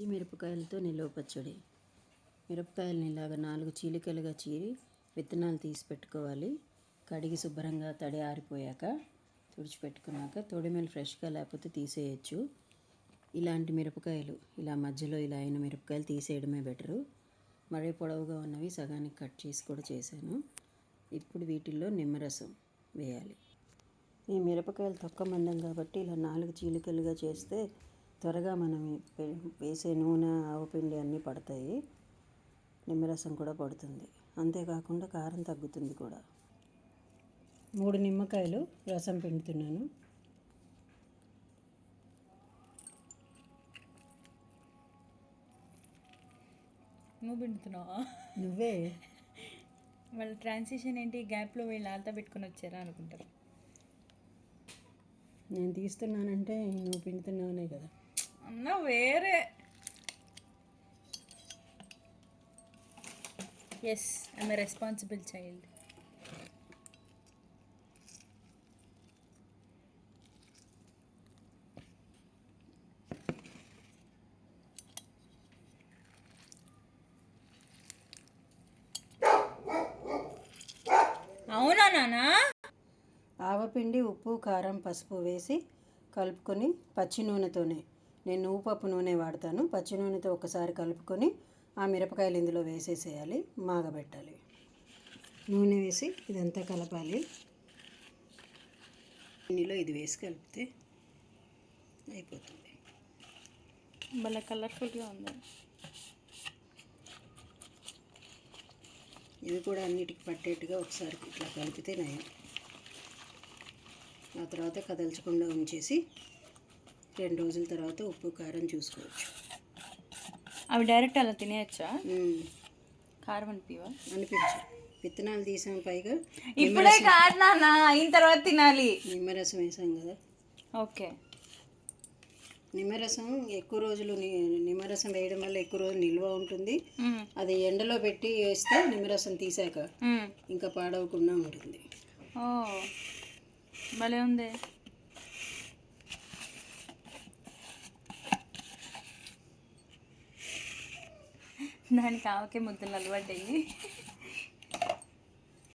ఇది మిరపకాయలతో నిలువ పచ్చడి. మిరపకాయలని ఇలాగ నాలుగు చీలికలుగా చీరి విత్తనాలు తీసి పెట్టుకోవాలి. కడిగి శుభ్రంగా తడి ఆరిపోయాక తుడిచిపెట్టుకున్నాక తొడిమేలు ఫ్రెష్గా లేకపోతే తీసేయచ్చు. ఇలాంటి మిరపకాయలు ఇలా మధ్యలో ఇలా అయిన మిరపకాయలు తీసేయడమే బెటరు. మరీ పొడవుగా ఉన్నవి సగానికి కట్ చేసి కూడా చేశాను. ఇప్పుడు వీటిల్లో నిమ్మరసం వేయాలి. ఈ మిరపకాయలు తొక్క మందం కాబట్టి ఇలా నాలుగు చీలికలుగా చేస్తే త్వరగా మనం వేసే నూనె ఆవపిండి అన్నీ పడతాయి. నిమ్మరసం కూడా పడుతుంది. అంతేకాకుండా కారం తగ్గుతుంది కూడా. మూడు నిమ్మకాయలు రసం పిండుతున్నాను. నువ్వు పిండుతున్నావా? నువ్వే. వాళ్ళ ట్రాన్సిషన్ ఏంటి? గ్యాప్లో వీళ్ళు ఆల్తా పెట్టుకొని వచ్చారా అనుకుంటారు. నేను తీస్తున్నానంటే నువ్వు పిండుతున్నావునే కదా. అన్న వేరే. ఎస్ ఐమ్ రెస్పాన్సిబుల్ చైల్డ్ అవునా నానా? ఆవపిండి ఉప్పు కారం పసుపు వేసి కలుపుకొని పచ్చి నూనెతోనే నేను నువ్వు పప్పు నూనె వాడతాను. పచ్చి నూనెతో ఒకసారి కలుపుకొని ఆ మిరపకాయలు ఇందులో వేసేసేయాలి. మాగబెట్టాలి. నూనె వేసి ఇదంతా కలపాలి. ఇందులో ఇది వేసి కలిపితే అయిపోతుంది. భలే కలర్ఫుల్గా ఉంది. ఇవి కూడా అన్నిటికి పట్టేట్టుగా ఒకసారి ఇట్లా కలిపితే నయం. ఆ తర్వాత కదల్చకుండా ఉంచేసి రెండు రోజుల తర్వాత ఉప్పు కారం చూసుకోవచ్చు. అవి డైరెక్ట్ అలా తినేయచ్చా. కారం అనిపివా అనిపించు విత్తనాలు తీసాం పైగా. ఇప్పుడే కాదు నాన్న అయిన తర్వాత తినాలి. నిమ్మరసం వేసాం కదా. ఓకే. నిమ్మరసం ఎక్కువ రోజులు నిమ్మరసం వేయడం వల్ల ఎక్కువ రోజులు నిల్వ ఉంటుంది. అది ఎండలో పెట్టి వేస్తే నిమ్మరసం తీసాక ఇంకా పాడవకుండా ఉంటుంది. ఓ భలే ఉంది. దానికి ఆవకే ముద్దలు అలవాటయ్యి